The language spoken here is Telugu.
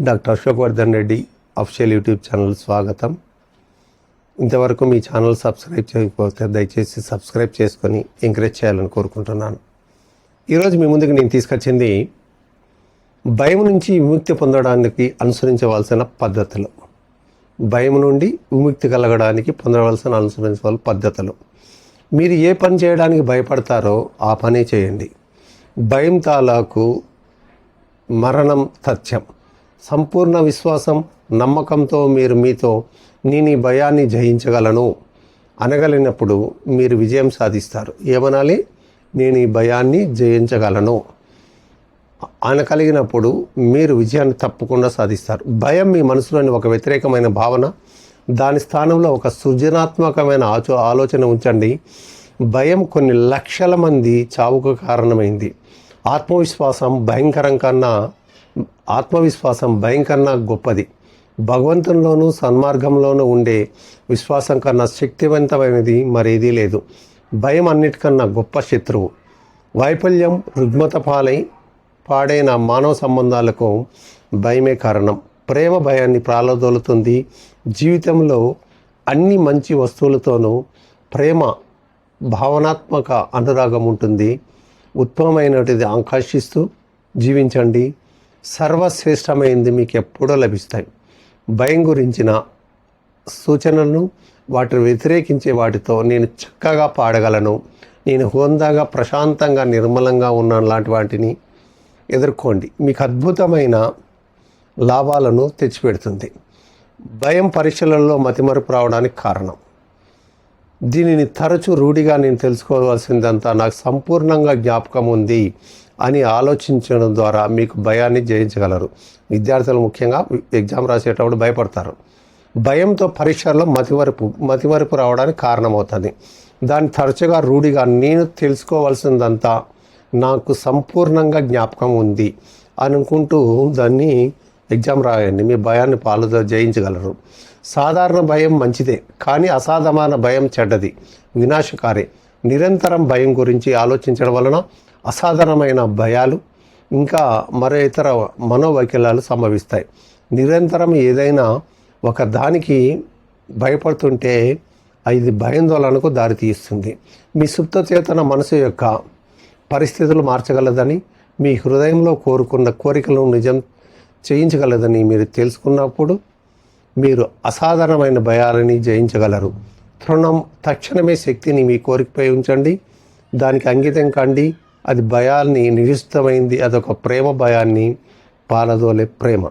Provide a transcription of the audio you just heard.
Doctor Ashokvardhan Reddy official YouTube channel స్వాగతం. ఇంతవరకు మీ ఛానల్ సబ్స్క్రైబ్ చేయకపోతే దయచేసి సబ్స్క్రైబ్ చేసుకొని ఎంకరేజ్ చేయాలని కోరుకుంటున్నాను. ఈరోజు మీ ముందుకు నేను తీసుకొచ్చింది భయం నుంచి విముక్తి పొందడానికి అనుసరించవలసిన పద్ధతులు. భయం నుండి విముక్తి కలగడానికి పొందవలసిన అనుసరించవలసిన పద్ధతులు. మీరు ఏ పని చేయడానికి భయపడతారో ఆ పనే చేయండి. భయం తాలాకు మరణం తథ్యం. సంపూర్ణ విశ్వాసం నమ్మకంతో మీరు మీతో నేను ఈ భయాన్ని జయించగలను. అనగలిగినప్పుడు మీరు విజయం సాధిస్తారు. ఏమనాలి? నేను ఈ భయాన్ని జయించగలను. అనగలిగినప్పుడు మీరు విజయాన్ని తప్పకుండా సాధిస్తారు. భయం మీ మనసులోని ఒక వ్యతిరేకమైన భావన. దాని స్థానంలో ఒక సృజనాత్మకమైన ఆచో ఆలోచన ఉంచండి. భయం కొన్ని లక్షల మంది చావుకు కారణమైంది. ఆత్మవిశ్వాసం భయంకరం కన్నా ఆత్మవిశ్వాసం భయం కన్నా గొప్పది. భగవంతునిలోనూ సన్మార్గంలోనూ ఉండే విశ్వాసం కన్నా శక్తివంతమైనది మరేదీ లేదు. భయం అన్నిటికన్నా గొప్ప శత్రువు. వైఫల్యం రుగ్మత పాలై పాడైన మానవ సంబంధాలకు భయమే కారణం. ప్రేమ భయాన్ని ప్రాలదోలుతుంది జీవితంలో అన్ని మంచి వస్తువులతోనూ ప్రేమ భావనాత్మక అనురాగం ఉంటుంది. ఉత్తమమైనటిది ఆకాంక్షిస్తూ జీవించండి. సర్వశ్రేష్టమైనది మీకు ఎప్పుడో లభిస్తాయి. భయం గురించిన సూచనలను వాటిని వ్యతిరేకించే వాటితో నేను చక్కగా పాడగలను. నేను హోందాగా ప్రశాంతంగా నిర్మలంగా ఉన్నాను లాంటి వాటిని ఎదుర్కోండి. మీకు అద్భుతమైన లాభాలను తెచ్చిపెడుతుంది. భయం పరీక్షలలో మతిమరుపు రావడానికి కారణం. దీనిని తరచూ రూఢిగా నేను తెలుసుకోవాల్సిందంతా నాకు సంపూర్ణంగా జ్ఞాపకం ఉంది అని ఆలోచించడం ద్వారా మీకు భయాన్ని జయించగలరు. విద్యార్థులు ముఖ్యంగా ఎగ్జామ్ రాసేటప్పుడు భయపడతారు. భయంతో పరీక్షల్లో మతివరపు మతివరపు రావడానికి కారణమవుతుంది. దాన్ని తరచుగా రూఢిగా నేను తెలుసుకోవాల్సిందంతా నాకు సంపూర్ణంగా జ్ఞాపకం ఉంది అనుకుంటూ దాన్ని ఎగ్జామ్ రాయండి మీ భయాన్ని పాలతో జయించగలరు. సాధారణ భయం మంచిదే కానీ అసాధారణ భయం చెడ్డది. వినాశకారి. నిరంతరం భయం గురించి ఆలోచించడం వలన అసాధారణమైన భయాలు ఇంకా మరో ఇతర మనోవైకల్యాలు సంభవిస్తాయి. నిరంతరం ఏదైనా ఒక దానికి భయపడుతుంటే ఇది భయాందోళనకు దారితీస్తుంది. మీ సుప్త చేతన మనసు యొక్క పరిస్థితులు మార్చగలదని మీ హృదయంలో కోరుకున్న కోరికలను నిజం చేయించగలదని మీరు తెలుసుకున్నప్పుడు మీరు అసాధారణమైన భయాలని జయించగలరు. తృణం తక్షణమే శక్తిని మీ కోరికపై ఉంచండి. దానికి అంకితం కండి. అది భయాల్ని నిరుస్తమైంది అదొక ప్రేమ భయాన్ని పాలదోలే ప్రేమ.